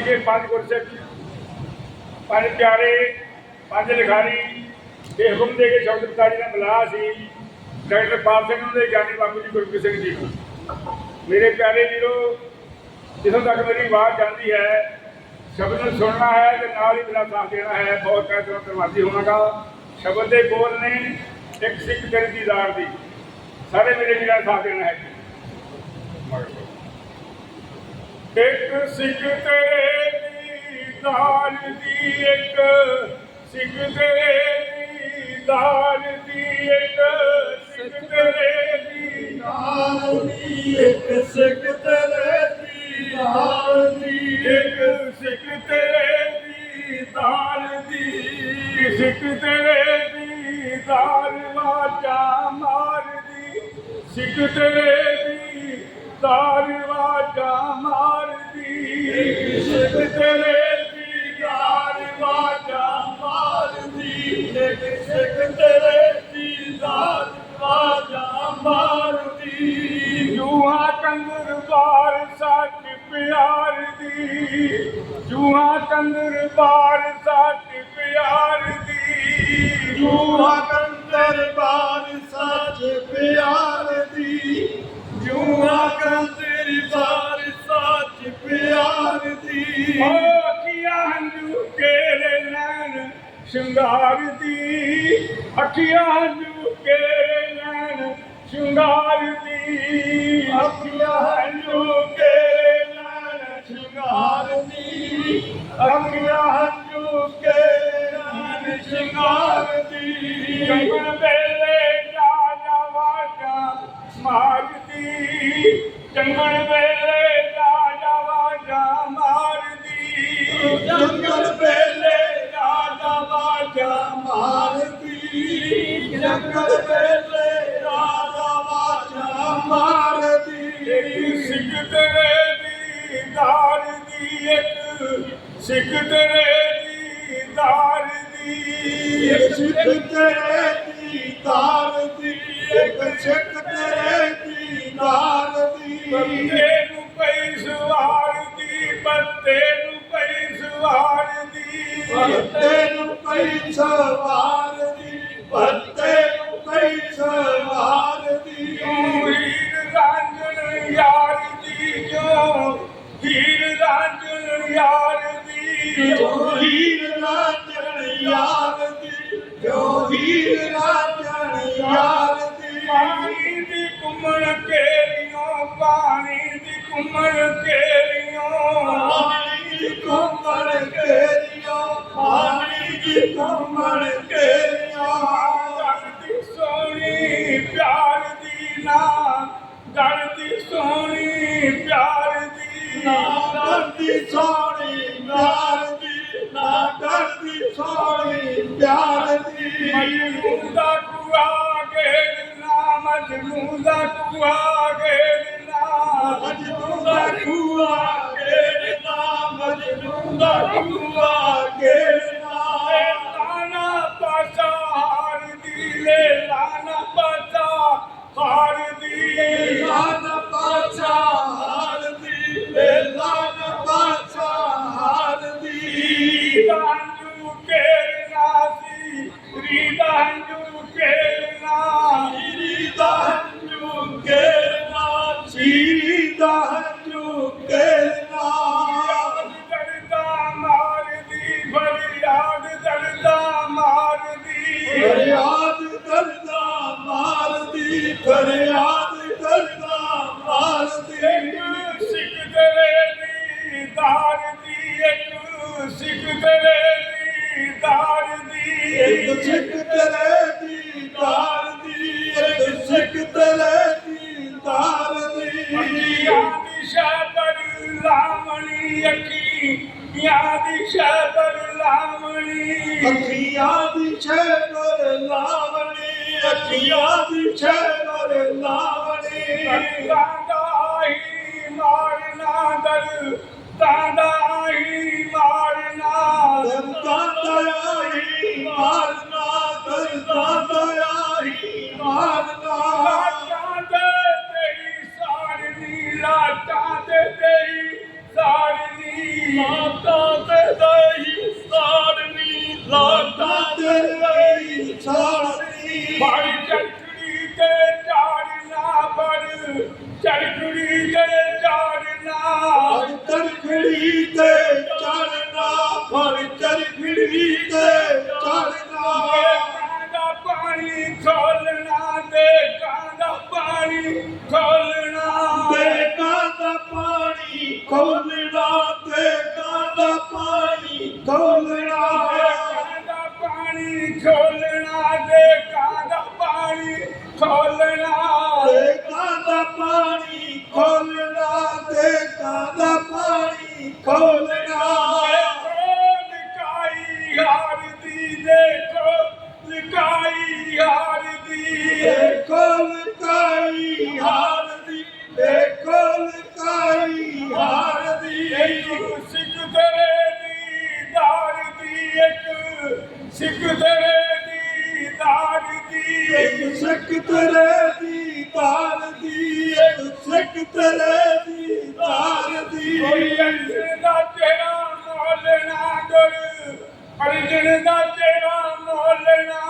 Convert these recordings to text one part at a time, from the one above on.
ਸੀਗੇ ਪੰਜ ਗੁਰਸਿੱਖ, ਪੰਜ ਪਿਆਰੇ, ਪੰਜ ਲਿਖਾਰੀ, ਇਹ ਹੁਕਮ ਦੇ ਕੇ ਸ਼ਬਦ ਪਿਤਾਜੀ ਨੇ ਬੁਲਾਇਆ ਸੀ। ਡਾਕਟਰ ਪਾਲ ਸਿੰਘ ਦੇ ਗਿਆਨੀ ਬਾਪੂ ਜੀ ਗੁਰਪ੍ਰੀਤ ਸਿੰਘ ਜੀ ਨੂੰ। ਮੇਰੇ ਪਿਆਰੇ ਵੀਰੋ, ਜਿੱਥੋਂ ਤੱਕ ਮੇਰੀ ਆਵਾਜ਼ ਜਾਂਦੀ ਹੈ, ਸ਼ਬਦ ਨੂੰ ਸੁਣਨਾ ਹੈ ਤੇ ਨਾਲ ਹੀ ਮੇਰਾ ਸਾਥ ਦੇਣਾ ਹੈ। ਬਹੁਤ ਕਹਿ ਤੋਂ ਧੰਨਵਾਦੀ ਸ਼ਬਦ ਦੇ ਬੋਲ ਨੇ ਇੱਕ ਸਿੱਖ ਦਿਲ ਦੀ ਦਾਰ ਦੀ। ਸਾਰੇ ਮੇਰੇ ਵੀਰਾਂ ਦਾ ਸਾਥ ਦੇਣਾ ਹੈ ਇੱਕ ਸਿੱਖ ਤੇਰੇ ਦੀ ਦਾਲ ਦੀ ਇੱਕ, ਸਿੱਖ ਤੇਰੇ ਦੀ ਦਾਲ ਦੀ ਇੱਕ, ਸਿੱਖ ਤੇਰੇ ਦੀ ਨਾਲ ਦੀ ਇੱਕ, ਸਿੱਖ ਤੇਰੇ ਦੀ ਨਾਲ ਦੀ ਇੱਕ, ਸਿੱਖ ਤੇਰੇ ਦੀ ਦਾਲ ਦੀ, ਸਿੱਖ ਤੇਰੇ ਦੀ ਦਾਲ ਵਾਜਾ ਮਾਰਦੀ, ਸਿੱਖ ਤੇਰੇ ਦੀ ਦਾਲ ਵਾਜਾ ਮਾਰਦੀ। ਸਿੱਖ ਤੇਰੇ ਦੀ ਦਾਲ ਵਾਜਾ ਮਾਰਦੀ। ਇੱਕ ਸਿੱਖ ਤੇਰੇ ਦੀ ਦਾਤ ਵਾਜਾ ਮਾਰਦੀ। ਜੂਹਾ ਕੰਦਰ ਬਾਰ ਸੱਚ ਪਿਆਰ ਦੀ ਜੂਹਾ ਕੰਦਰ ਬਾਰ ਸੱਚ ਪਿਆਰ ਦੀ ਜੂਹਾ ਕੰਦਰ ਬਾਰ ਸੱਚ ਪਿਆਰ ਦੀ ਜੂਹਾ ਕੰਦਰ ਬਾਰ ਸੱਚ ਪਿਆਰ ਦੀ। ਓ ਅੱਖੀਆਂ ਹੰਝੂ ਕੇਰੇ ਨੈਣ ਸ਼ਿੰਗਾਰ ਦੀ। ਅੱਖੀਆਂ ਹੰਝੂ ਕੇਰੇ ਨੈਣ ਸ਼ਿੰਗਾਰ ਦੀ। ਅੱਖੀਆਂ ਹੰਝੂ ਕੇ ਨੈਣ ਸ਼ਿੰਗਾਰ ਦੀ। ਅੱਖੀਆਂ ਹੰਝੂ ਕੇ ਨੈਣ ਸ਼ਿੰਗਾਰ ਦੀ। ਜਾ ਵਾਜਾ ਮਾਰਦੀ ਕੰਗਣ ਵੇਲੇ ਜਾ ਜਾ ਵਾਜਾ ਮਾਰਦੀ। ਜੰਗਲ ਵੇਲੇ ਰਾਜਾ ਵਾਜਾ ਮਾਰਦੀ। ਜੰਗਲ ਵੇਲੇ ਰਾਜਾ ਵਾਜਾ ਮਾਰਦੀ। ਇੱਕ ਸਿੱਖ ਤੇਰੇ ਦੀ ਦਾਰ ਦੀ ਇੱਕ ਸਿੱਖ ਤੇਰੇ ਦੀ ਦਾਰ ਦੀ ਸਿੱਖ ਤੇਰੇ ਦੀ ਤਾਰ ਦੀ ਇੱਕ ਸਿੱਖ ਦੀ ਬੰਦੇ ਨੂੰ ਪਈ ਸਵਾਰ ਦੀ ਬੰਦੇ ਨੂੰ ਪਈ ਸਵਾਰ ਦੀ। ਨੂੰ ਕਈ ਸਵਾਰ ਦਾ ਕੁਆ ਮਾਰਦੀ ਫਰਿਆਦ ਕਰਦਾ ਮਾਰਦੀ ਇੱਕ ਸਿੱਖ ਤੇਰੇ ਦੀ ਦਾਰ ਦੀ ਇੱਕ ਸਿੱਖ ਤੇਰੇ ਦੀ ਦਾਰ ਦੀ ਇੱਕ ਸਿੱਖ ਤੇਰੇ ਦੀ ਤਾਰ ਦੀ ਇੱਕ ਸਿੱਖ ਤੇਰੇ ਦੀ ਤਾਰ ਦੀ ਅੱਖੀਆਂ ਦੀ ਸ਼ਬਰ ਲਾਮਣੀ ਅੱਖੀ ਯਾਦ ਸ਼ਬਰ ਲਾਮਣੀ ਅੱਖੀਆਂ ਦੀ ਛੇਗਰ ਲਾਵਣੀ, ਅੱਖੀਆਂ ਦੀ ਛੇਗਰ ਲਾਵਣੀ ਹੀ ਮਾਰਨਾ ਦਰ ਕਾਈ ਹਾਰਦੀ ਦੇਖੋ ਕਾਈ ਹਾਰਦੀ। ਇਹ ਸਿੱਖ ਤੇਰੇ ਦੀ ਦਾਰ ਦੀ ਇੱਕ ਸਿੱਖ ਤੇਰੇ ਦੀ ਦਾਰ ਦੀ। ਇੱਕ ਸਿੱਖ ਤੇਰੇ ਦੀ ਦਾਰ ਦੀ ਇੱਕ ਸਿੱਖ ਤੇਰੇ ਦੀ ਦਾਰ ਦੀ। ਕੋਈ ਅੰਸੇ ਦਾ ਤੇਰਾ ਮੋਲਣਾ ਕਰ ਅਰਜਨ ਦਾ ਤੇਰਾ ਮੋਲਣਾ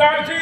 Thank you.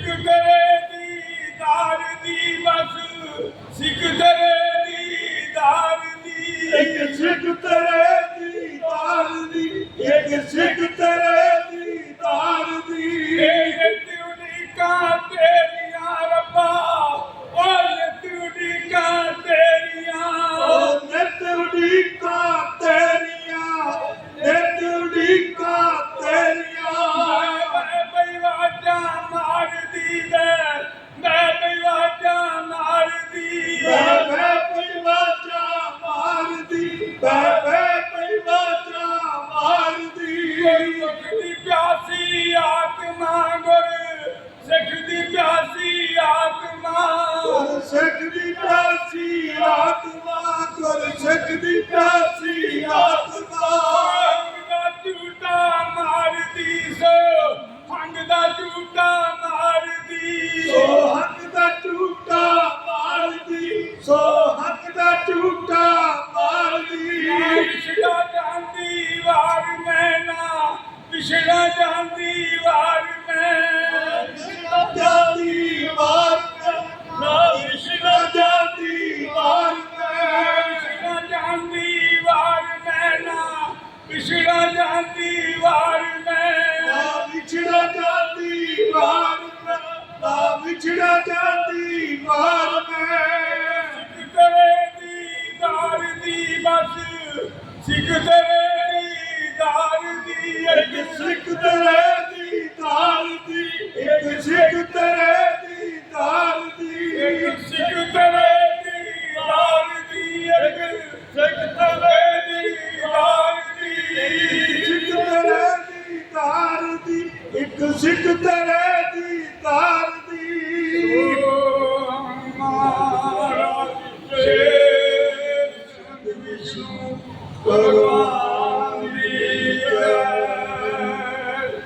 ਸਿੱਖ ਤੇਰੇ ਦੀਦਾਰ ਦੀ ਬਸ, ਸਿੱਖ ਤੇਰੇ ਦੀਦਾਰ ਦੀ। ਇੱਕ ਸਿੱਖ ਤੇਰੇ ਦੀਦਾਰ ਦੀ, ਇੱਕ ਸਿੱਖ ਤੇਰੇ छिड़ा जाती बार में सिकदरे दीदार दी बस सिकदरे दीदार दी एक सिकदरे दीदार दी एक सिकदरे